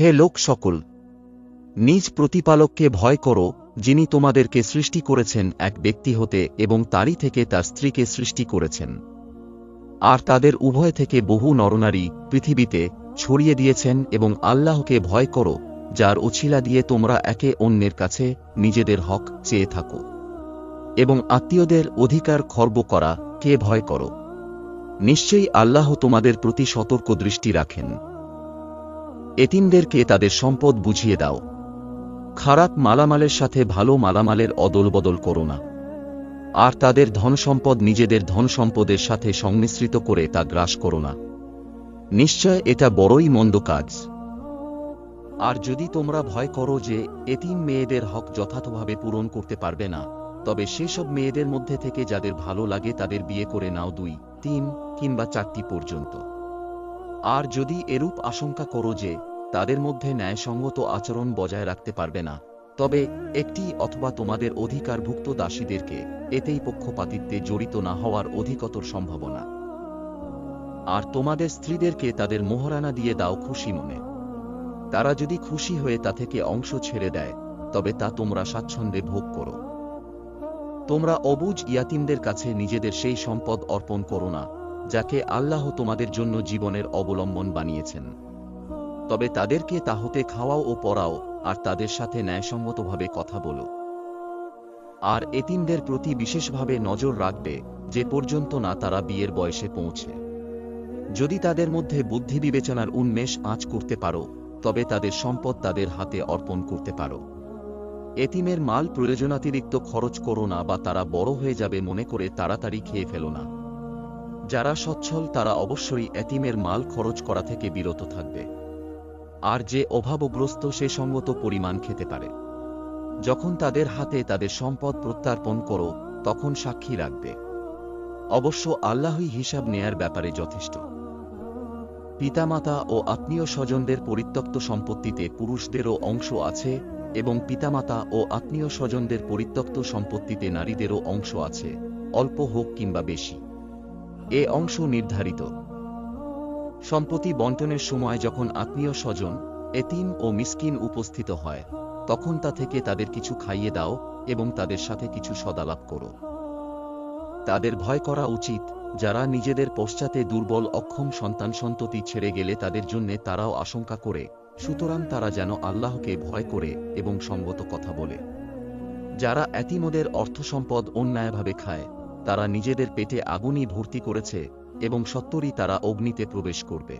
হে লোক সকল, নিজ প্রতিপালককে ভয় করো, যিনি তোমাদেরকে সৃষ্টি করেছেন এক ব্যক্তি হতে এবং তারই থেকে তার স্ত্রীকে সৃষ্টি করেছেন। আর তাদের উভয় থেকে বহু নরনারী পৃথিবীতে ছড়িয়ে দিয়েছেন এবং আল্লাহকে ভয় করো, যার উছিলা দিয়ে তোমরা একে অন্যের কাছে নিজেদের হক চেয়ে থাকো। এবং আত্মীয়দের অধিকার খর্ব করা, কে ভয় করো? নিশ্চয়ই আল্লাহ তোমাদের প্রতি সতর্ক দৃষ্টি রাখেন। এতিমদেরকে তাদের সম্পদ বুঝিয়ে দাও। খারাপ মালামালের সাথে ভালো মালামালের অদলবদল করো না। আর তাদের ধনসম্পদ নিজেদের ধনসম্পদের সাথে সংমিশ্রিত করে তা গ্রাস করো না। নিশ্চয় এটা বড়ই মন্দ কাজ। আর যদি তোমরা ভয় করো যে এতিম মেয়েদের হক যথাযথভাবে পূরণ করতে পারবে না, তবে সেসব মেয়েদের মধ্যে থেকে যাদের ভালো লাগে তাদের বিয়ে করে নাও দুই, তিন কিংবা চারটি পর্যন্ত। আর যদি এরূপ আশঙ্কা করো যে, তাদের মধ্যে ন্যায়সঙ্গত আচরণ বজায় রাখতে পারবে না, তবে একটি অথবা তোমাদের অধিকারভুক্ত দাসীদেরকে এতেই পক্ষপাতিত্বে জড়িত না হওয়ার অধিকতর সম্ভাবনা। আর তোমাদের স্ত্রীদেরকে তাদের মোহরানা দিয়ে দাও খুশি মনে। তারা যদি খুশি হয়ে তা থেকে অংশ ছেড়ে দেয়, তবে তা তোমরা স্বাচ্ছন্দ্যে ভোগ করো। তোমরা অবুজ ইয়াতিমদের কাছে নিজেদের সেই সম্পদ অর্পণ করো না যাকে আল্লাহ তোমাদের জন্য জীবনের অবলম্বন বানিয়েছেন। তবে তাদেরকে তা হতে খাওয়াও ও পড়াও, আর তাদের সাথে ন্যায়সঙ্গতভাবে কথা বলো। আর এতিমদের প্রতি বিশেষভাবে নজর রাখবে, যে পর্যন্ত না তারা বিয়ের বয়সে পৌঁছে। যদি তাদের মধ্যে বুদ্ধি বিবেচনার উন্মেষ আঁচ করতে পারো, তবে তাদের সম্পদ তাদের হাতে অর্পণ করতে পারো। এতিমের মাল প্রয়োজনাতিরিক্ত খরচ করো না বা তারা বড় হয়ে যাবে মনে করে তাড়াতাড়ি খেয়ে ফেলো না। যারা সচ্ছল, তারা অবশ্যই এতিমের মাল খরচ করা থেকে বিরত থাকবে। আর যে অভাবগ্রস্ত, সে সঙ্গত পরিমাণ খেতে পারে। যখন তাদের হাতে তাদের সম্পদ প্রত্যার্পণ করো, তখন সাক্ষী রাখবে। অবশ্য আল্লাহই হিসাব নেয়ার ব্যাপারে যথেষ্ট। পিতামাতা ও আত্মীয় স্বজনদের পরিত্যক্ত সম্পত্তিতে পুরুষদেরও অংশ আছে এবং পিতামাতা ও আত্মীয় স্বজনদের পরিত্যক্ত সম্পত্তিতে নারীদেরও অংশ আছে, অল্প হোক কিংবা বেশি। এ অংশ নির্ধারিত। সম্পত্তি বন্টনের সময় যখন আত্মীয় স্বজন, এতিম ও মিসকিন উপস্থিত হয়, তখন তা থেকে তাদের কিছু খাইয়ে দাও এবং তাদের সাথে কিছু সদালাপ করো। তাদের ভয় করা উচিত, যারা নিজেদের পশ্চাতে দুর্বল অক্ষম সন্তান সন্ততি ছেড়ে গেলে তাদের জন্যে তারাও আশঙ্কা করে, সুতরাং তারা যেন আল্লাহকে ভয় করে এবং সঙ্গত কথা বলে। যারা এতিমদের অর্থ সম্পদ অন্যায়ভাবে খায় তারা নিজেদের পেটে আগুনই ভর্তি করেছে এবং সত্তরই তারা অগ্নিতে প্রবেশ করবে।